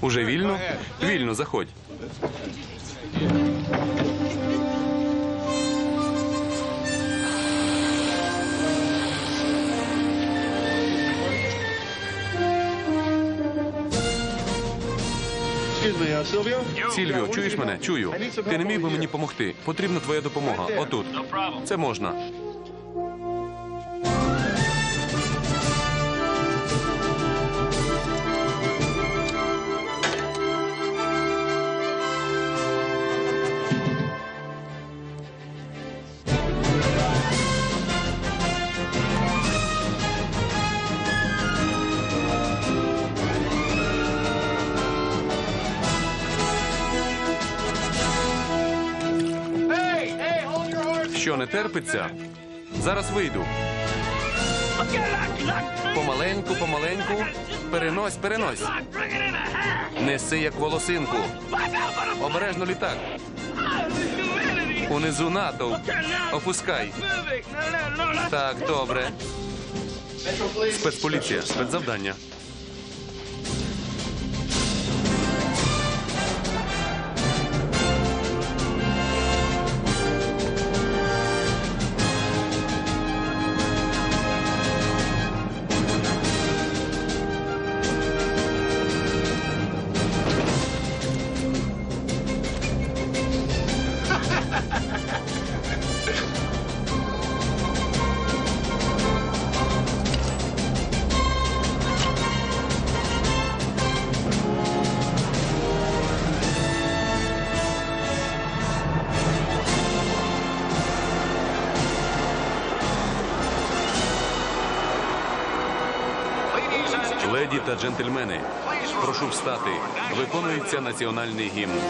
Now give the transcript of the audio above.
Уже вільно? Вільно, заходь. Сільвіо, чуєш мене? Чую. Ти не міг би мені допомогти? Потрібна твоя допомога. Отут. Це можна. Що не терпиться? Зараз вийду. Помаленьку, помаленьку. Перенось, перенось. Неси як волосинку. Обережно літак. Унизу натовп. Опускай. Так, добре. Спецполіція, спецзавдання. Леді та джентльмени, прошу встати. Виконується національний гімн.